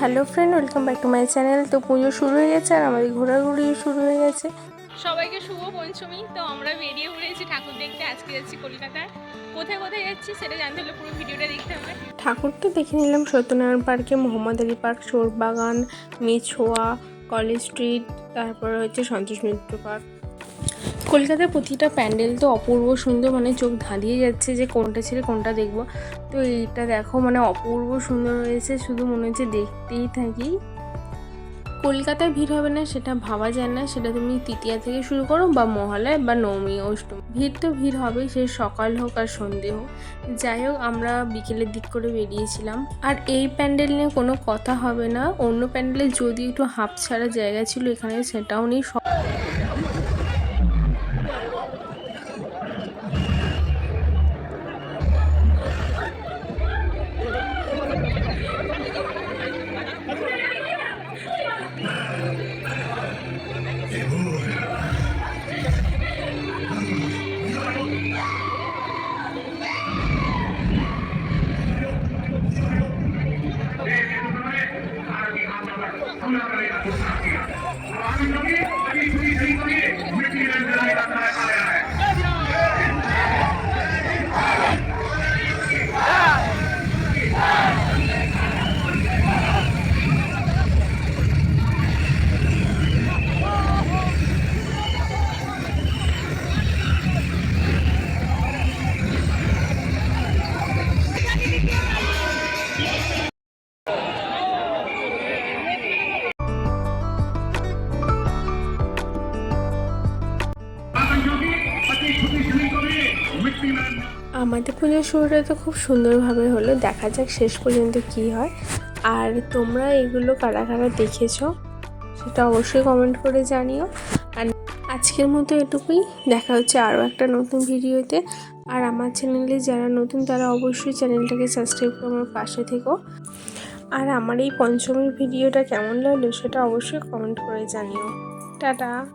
Hello friend welcome back to my channel. তো পুজো শুরু হয়ে গেছে আর আমাদের ঘোরাঘুরিও শুরু হয়ে গেছে। সবাইকে শুভ পঞ্চমী। তো আমরা বেরিয়ে পড়েছি ঠাকুর দেখতে। আজকে যাচ্ছি কলকাতায়। কোথায় কোথায় যাচ্ছি সেটা জানতে হলে পুরো ভিডিওটা দেখতে হবে। ঠাকুরটা দেখে নিলাম সত্যনারায়ণ পার্কে Mohammad Ali park Chorbagan Mechua college street তারপরে হচ্ছে সন্তোষ মিত্র পার্ক। কলকাতার প্রতিটা প্যান্ডেল তো অপূর্ব সুন্দর মানে চোখ ধাঁধিয়ে যাচ্ছে যে কোনটা ছেড়ে কোনটা দেখব। তো এইটা দেখো মানে অপূর্ব সুন্দর হয়েছে, শুধু মনে হচ্ছে দেখতেই থাকি। কলকাতায় ভিড় হবে না সেটা ভাবা যায় না, সেটা তুমি তৃতীয়া থেকে শুরু করো বা মহালয় বা নবমী, অষ্টমী। ভিড় তো ভিড় হবেই সে সকাল হোক আর সন্ধে হোক। যাই হোক, আমরা বিকেলের দিক করে বেরিয়েছিলাম। আর এই প্যান্ডেল নিয়ে কোনো কথা হবে না। অন্য প্যান্ডেলে যদি একটু হাফ ছাড়া জায়গা ছিল, এখানে সেটাও নেই। সব खुला करेगा गुस्सा किया और आगे कभी कभी पूरी सही करिए আমাদের পুজোর শুরুটা তো খুব সুন্দরভাবে হলো। দেখা যাক শেষ পর্যন্ত কি হয়। আর তোমরা এগুলো কারা কারা দেখেছ, সেটা অবশ্যই কমেন্ট করে জানিও। আর আজকের মতো এটুকুই। দেখা হচ্ছে আরও একটা নতুন ভিডিওতে। আর আমার চ্যানেলে যারা নতুন, তারা অবশ্যই চ্যানেলটাকে সাবস্ক্রাইব করে আমার পাশে থেকো। আর আমার এই পঞ্চমীর ভিডিওটা কেমন লাগল, সেটা অবশ্যই কমেন্ট করে জানিও। টাটা!